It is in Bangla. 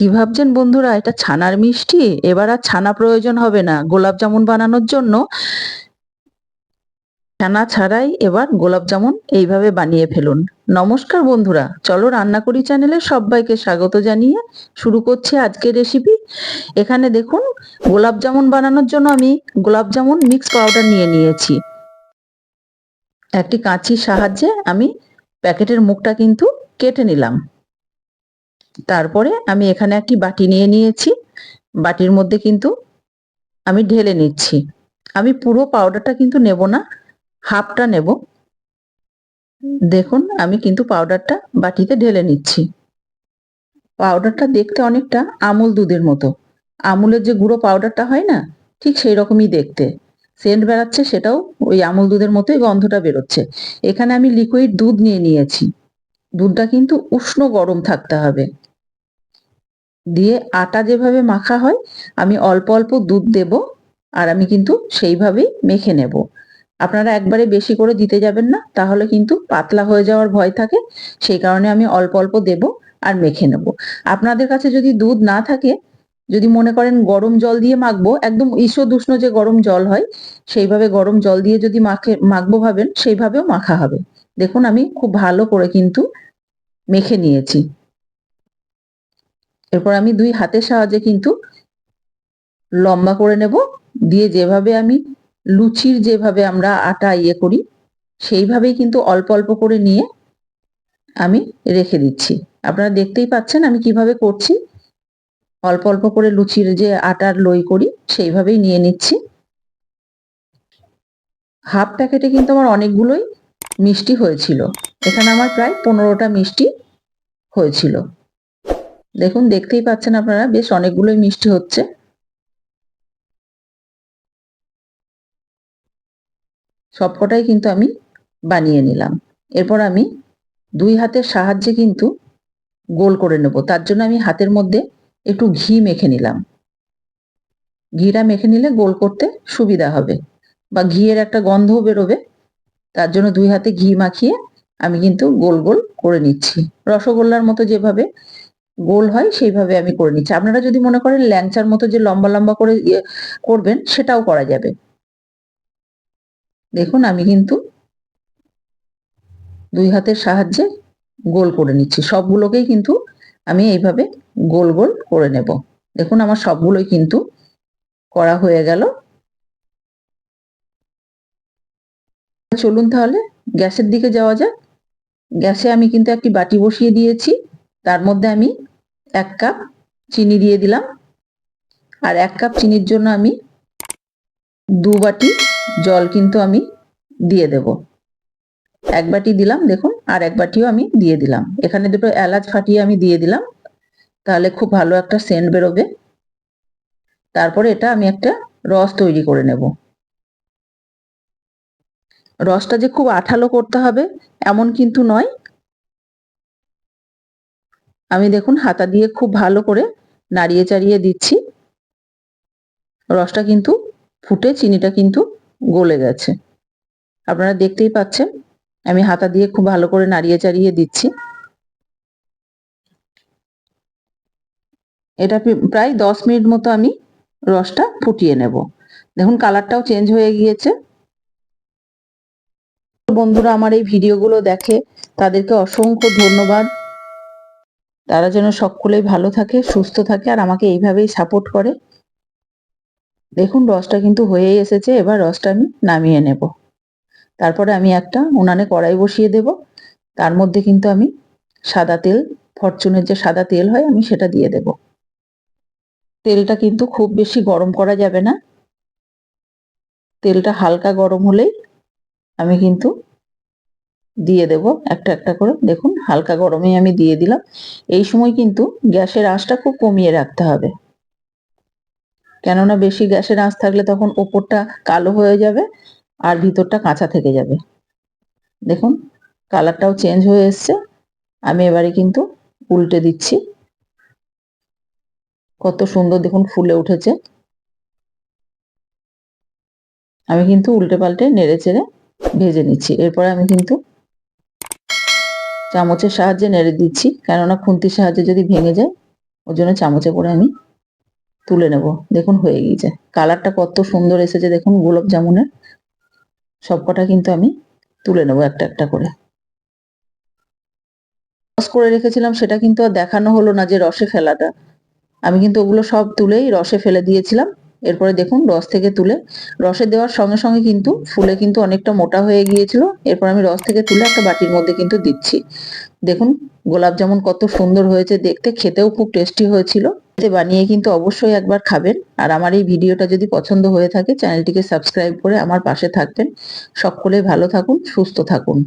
কি ভাবছেন বন্ধুরা? এটা ছানার মিষ্টি? এবার আর ছানা প্রয়োজন হবে না। গোলাপ জামুন বানানোর জন্য ছানা ছাড়াই এবার গোলাপ জামুন এইভাবে বানিয়ে ফেলুন। নমস্কার বন্ধুরা। চলো রান্না করি চ্যানেলে সবাইকে স্বাগত জানিয়ে শুরু করছি আজকের রেসিপি এখানে দেখুন, গোলাপ জামুন বানানোর জন্য আমি গোলাপ জামুন মিক্স পাউডার নিয়ে নিয়েছি। একটি কাঁচির সাহায্যে আমি প্যাকেটের মুখটা কিন্তু কেটে নিলাম। তারপরে আমি এখানে একটি বাটি নিয়ে নিয়েছি। বাটির মধ্যে কিন্তু আমি ঢেলে নিচ্ছি। আমি পুরো পাউডারটা কিন্তু নেব না হাফটা নেব। দেখুন, আমি কিন্তু পাউডারটা বাটিতে ঢেলে নিচ্ছি। পাউডারটা দেখতে অনেকটা আমুল দুধের মতো। আমুলের যে গুঁড়ো পাউডারটা হয় না, ঠিক সেই রকমই দেখতে। সেন্ট বেরাচ্ছে সেটাও ওই আমুল দুধের মতোই গন্ধটা বেরোচ্ছে। এখানে আমি লিকুইড দুধ নিয়ে নিয়েছি। দুধটা কিন্তু উষ্ণ গরম থাকতে হবে। দিয়ে আটা যেভাবে মাখা হয়, আমি অল্প অল্প দুধ দেব আর আমি কিন্তু সেইভাবেই মেখে নেব। আপনারা একবারে বেশি করে দিতে যাবেন না, তাহলে কিন্তু পাতলা হয়ে যাওয়ার ভয় থাকে, সেই কারণে আমি অল্প অল্প দেব আর মেখে নেব। আপনাদের কাছে যদি দুধ না থাকে যদি মনে করেন গরম জল দিয়ে মাখবো, একদম ঈষদ উষ্ণ যে গরম জল হয়, সেইভাবে গরম জল দিয়ে যদি মাখে, মাখবো ভাবেন, সেইভাবেও মাখা হবে। দেখুন, আমি খুব ভালো করে কিন্তু মেখে নিয়েছি। এরপর আমি দুই হাতের সাহায্যে কিন্তু লম্বা করে নেব, দিয়ে যেভাবে আমি লুচির যেভাবে আমরা আটা ইয়ে করি, সেইভাবেই কিন্তু অল্প অল্প করে নিয়ে আমি রেখে দিচ্ছি। আপনারা দেখতেই পাচ্ছেন আমি কীভাবে করছি। অল্প অল্প করে লুচির যে আটার লই করি, সেইভাবেই নিয়ে নিচ্ছি। হাফ প্যাকেটে কিন্তু আমার অনেকগুলোই মিষ্টি হয়েছিল। এখানে আমার প্রায় পনেরোটা মিষ্টি হয়েছিল। দেখুন, দেখতেই পাচ্ছেন আপনারা, বেশ অনেকগুলোই মিষ্টি হচ্ছে। সবকটাই কিন্তু আমি বানিয়ে নিলাম। এরপর আমি দুই হাতের সাহায্যে কিন্তু গোল করে নেব। তার জন্য আমি হাতের মধ্যে একটু ঘি মেখে নিলাম। ঘিটা মেখে নিলে গোল করতে সুবিধা হবে বা ঘিয়ের একটা গন্ধও বেরোবে। তার জন্য দুই হাতে ঘি মাখিয়ে আমি কিন্তু গোল গোল করে নিচ্ছি। রসগোল্লার মতো যেভাবে গোল হয়, সেইভাবে আমি করে নিচ্ছি। আপনারা যদি মনে করেন ল্যাংচার মতো যে লম্বা লম্বা করে ইয়ে করবেন, সেটাও করা যাবে। দেখুন, আমি কিন্তু দুই হাতের সাহায্যে গোল করে নিচ্ছি। সবগুলোকেই কিন্তু আমি এইভাবে গোল গোল করে নেব। দেখুন, আমার সবগুলোই কিন্তু করা হয়ে গেল। চলুন তাহলে, গ্যাসের দিকে যাওয়া যাক। গ্যাসে আমি কিন্তু একটি বাটি বসিয়ে দিয়েছি। তার মধ্যে আমি এক কাপ চিনি দিয়ে দিলাম। আর এক কাপ চিনির জন্য আমি দু বাটি জল কিন্তু আমি দিয়ে দেব। এক বাটি দিলাম, দেখুন, আর এক বাটিও আমি দিয়ে দিলাম। এখানে দুটো এলাচ ফাটিয়ে আমি দিয়ে দিলাম, তাহলে খুব ভালো একটা সেন্ট বেরোবে। তারপরে এটা আমি একটা রস তৈরি করে নেব। রসটা যে খুব আঠালো করতে হবে, এমন কিন্তু নয়। আমি দেখুন, হাতা দিয়ে খুব ভালো করে নাড়িয়ে চাড়িয়ে দিচ্ছি। রসটা কিন্তু ফুটে, চিনিটা কিন্তু গলে গেছে। আপনারা দেখতেই পাচ্ছেন। আমি হাতা দিয়ে খুব ভালো করে নাড়িয়ে চাড়িয়ে দিচ্ছি। এটা প্রায় দশ মিনিট মতো আমি রসটা ফুটিয়ে নেব। দেখুন, কালারটাও চেঞ্জ হয়ে গিয়েছে। বন্ধুরা, আমার এই ভিডিওগুলো দেখে তাদেরকে অসংখ্য ধন্যবাদ। তারা যেন সকলেই ভালো থাকে, সুস্থ থাকে আর আমাকে এইভাবেই সাপোর্ট করে। দেখুন, রসটা কিন্তু হয়েই এসেছে। এবার রসটা আমি নামিয়ে নেব। তারপরে আমি একটা উনানে কড়াই বসিয়ে দেব। তার মধ্যে কিন্তু আমি সাদা তেল, ফরচুনের যে সাদা তেল হয় আমি সেটা দিয়ে দেব। তেলটা কিন্তু খুব বেশি গরম করা যাবে না। তেলটা হালকা গরম হলেই আমি কিন্তু দিয়ে দেব একটা একটা করে। দেখুন, হালকা গরমে আমি দিয়ে দিলাম। এই সময় কিন্তু গ্যাসের আঁচটা খুব কমিয়ে রাখতে হবে। কেননা বেশি গ্যাসের আঁচ থাকলে তখন ওপরটা কালো হয়ে যাবে। আর ভিতরটা কাঁচা থেকে যাবে। দেখুন, কালারটাও চেঞ্জ হয়ে এসছে। আমি এবারে কিন্তু উল্টে দিচ্ছি। কত সুন্দর দেখুন ফুলে উঠেছে। আমি কিন্তু উল্টে পাল্টে নেড়ে চেড়ে ভেজে নিচ্ছি। এরপরে আমি কিন্তু চামচের সাহায্যে নেড়ে দিচ্ছি। কেননা খুন্তির সাহায্যে যদি ভেঙে যায়, ওর জন্য চামচে করে আমি তুলে নেব। দেখুন হয়ে গিয়েছে। কালারটা কত সুন্দর এসেছে। দেখুন, গোলাপ জামুনের সবকটা কিন্তু আমি তুলে নেব একটা একটা করে। রস করে রেখেছিলাম, সেটা কিন্তু আর দেখানো হলো না যে রসে ফেলাটা। আমি কিন্তু ওগুলো সব তুলেই রসে ফেলে দিয়েছিলাম। এরপরে দেখুন রস থেকে তুলে, রসে দেওয়ার সঙ্গে সঙ্গে কিন্তু ফুলে কিন্তু অনেকটা মোটা হয়ে গিয়েছিল। এরপর আমি রস থেকে তুলে একটা বাটির মধ্যে কিন্তু দিচ্ছি। দেখুন গোলাপ জামুন কত সুন্দর হয়েছে, দেখতে খেতেও খুব টেস্টি হয়েছিল। বানিয়ে কিন্তু অবশ্যই একবার খাবেন। আর আমার এই ভিডিওটা যদি পছন্দ হয়ে থাকে, চ্যানেলটিকে সাবস্ক্রাইব করে আমার পাশে থাকবেন। সকলে ভালো থাকুন, সুস্থ থাকুন।